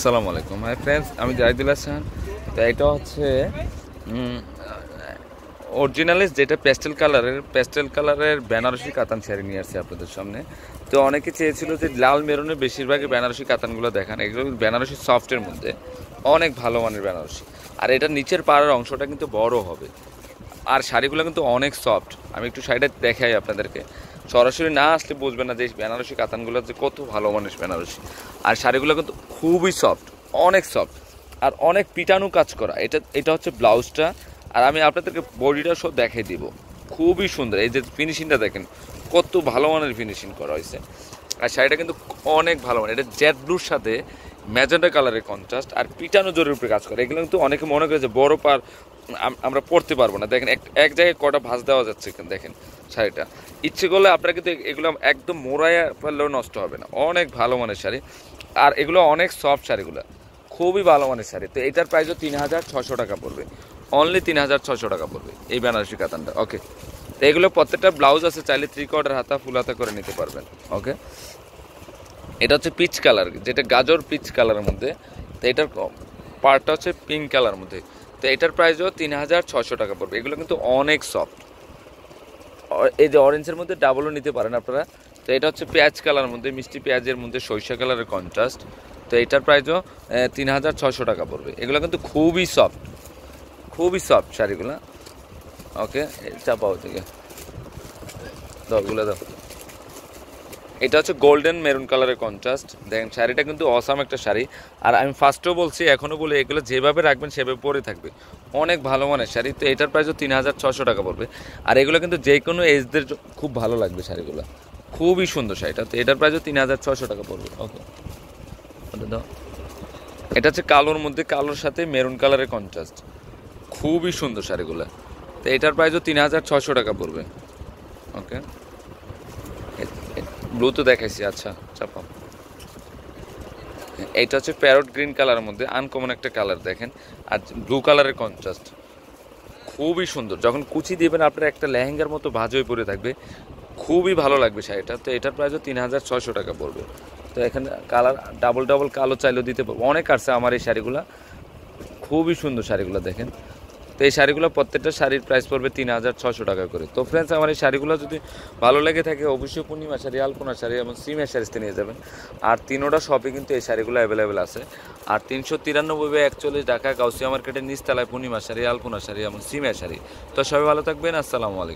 আসসালামু আলাইকুম। Hi friends আমি জাহিদুল হাসান। তো এটা হচ্ছে অরিজিনালি যেটা প্যাস্টেল কালারের প্যাস্টেল কালারের বেনারসি কাতান শাড়ি নিয়ে আসছে আপনাদের সামনে। তো অনেকে চেয়েছিল যে লাল মেরুনের বেশিরভাগই বেনারসি কাতানগুলো দেখান। এগুলো বেনারসি সফটের মধ্যে। অনেক ভালো মানের বেনারসি। আর এটার নিচের পাড়ার অংশটা কিন্তু বড় হবে। আর শাড়িগুলো কিন্তু অনেক সফট। আমি একটু শাড়িটা দেখাই আপনাদেরকে। সরাসরি না আসলে বুঝবে না যে বেনারসি কাতানগুলো যে কত ভালো মানুষ বেনারসি। আর শাড়িগুলো কিন্তু খুবই সফট অনেক সফট আর অনেক পিটানো কাজ করা। এটা এটা হচ্ছে ব্লাউজটা। আর আমি আপনাদেরকে বডিটা সব দেখাই দিব। খুবই সুন্দর। এই যে ফিনিশিংটা দেখেন, কত ভালো মানের ফিনিশিং করা হয়েছে। আর শাড়িটা কিন্তু অনেক ভালো মানে এটা জেড ব্লুর সাথে ম্যাজেন্ডা কালারের কন্ট্রাস্ট আর পিটানো জরির উপরে কাজ করে। এগুলো কিন্তু অনেকে মনে করে যে বড় পার আমরা পড়তে পারব না। দেখেন, এক- এক জায়গায় কটা ভাঁজ দেওয়া যাচ্ছে দেখেন শাড়িটা। ইচ্ছে করলে আপনারা কিন্তু এগুলো একদম মোড়াইয়া পারলেও নষ্ট হবে না। অনেক ভালো মানের শাড়ি। আর এগুলো অনেক সফট শাড়িগুলো। খুবই ভালো মানের শাড়ি। তো এটার প্রাইসও তিন হাজার ছশো টাকা পড়বে। অনলি তিন হাজার ছশো টাকা পড়বে এই বেনারসি কাতানটা। ওকে তো এগুলো প্রত্যেকটা ব্লাউজ আছে, চাইলে থ্রি কোয়ার্টার হাতা ফুল হাতা করে নিতে পারবেন। ওকে এটা হচ্ছে পিচ কালার যেটা গাজর পিচ কালারের মধ্যে। তো এটার পার্টটা হচ্ছে পিঙ্ক কালার মধ্যে। তো এটার প্রাইসও তিন হাজার ছশো টাকা পড়বে। এগুলো কিন্তু অনেক সফট এই যে অরেঞ্জের মধ্যে ডাবলও নিতে পারেন আপনারা। তো এটা হচ্ছে পেঁয়াজ কালার মধ্যে, মিষ্টি পেঁয়াজের মধ্যে সরিষা কালারের কন্ট্রাস্ট তো এটার প্রাইসও তিন হাজার ছশো টাকা পড়বে। এগুলো কিন্তু খুবই সফট খুবই সফট শাড়িগুলো। ওকে চাপাও থেকে দাও এগুলো দাও। এটা হচ্ছে গোল্ডেন মেরুন কালারের কন্ট্রাস্ট দেখেন শাড়িটা কিন্তু অসাম একটা শাড়ি। আর আমি ফার্স্টেও বলছি এখনও বলি এগুলো যেভাবে রাখবেন সেভাবে পরে থাকবে। অনেক ভালো মানের শাড়ি। তো এটার প্রাইসও তিন হাজার ছশো টাকা পড়বে। আর এগুলো কিন্তু যে কোনো এজদের খুব ভালো লাগবে শাড়িগুলো। খুবই সুন্দর শাড়িটা। তো এটার প্রাইসও তিন হাজার ছশো টাকা পড়বে। ওকে ওটা দাও। এটা হচ্ছে কালোর মধ্যে কালোর সাথে মেরুন কালারের কন্ট্রাস্ট খুবই সুন্দর শাড়িগুলো। তো এটার প্রাইসও তিন হাজার ছশো টাকা পড়বে। ওকে ব্লু তো দেখাইছি আচ্ছা চাপাও এইটা হচ্ছে প্যারট গ্রিন কালারের মধ্যে আনকমন একটা কালার দেখেন। আর ব্লু কালারের কন্ট্রাস্ট খুবই সুন্দর। যখন কুচি দিবেন, আপনার একটা লেহেঙ্গার মতো ভাজ হয়ে পড়ে থাকবে। খুবই ভালো লাগবে শাড়িটা। তো এটার প্রাইসও তিন হাজার ছয়শো টাকা পড়বে। তো এখানে কালার ডাবল ডাবল কালো চাইলেও দিতে অনেক আসছে আমার এই শাড়িগুলো। খুবই সুন্দর শাড়িগুলো দেখেন। তো এই শাড়িগুলো প্রত্যেকটা শাড়ির প্রাইস পড়বে তিন হাজার ছশো টাকা করে। তো ফ্রেন্ডস আমার এই শাড়িগুলো যদি ভালো লেগে থাকে, অবশ্যই পূর্ণিমা শাড়ি, আলপনা শাড়ি এবং সিমের শাড়িতে নিয়ে যাবেন। আর তিনোটা শপে কিন্তু এই শাড়িগুলো অ্যাভেলেবেল আছে। আর তিনশো তিরানব্বই বাই একচল্লিশ ঢাকা গাউসিয়া মার্কেটের নিচতলায় পূর্ণিমা শাড়ি, আলপনা শাড়ি এবং সিমের শাড়ি। তো সবাই ভালো থাকবেন, আসসালামু আলাইকুম।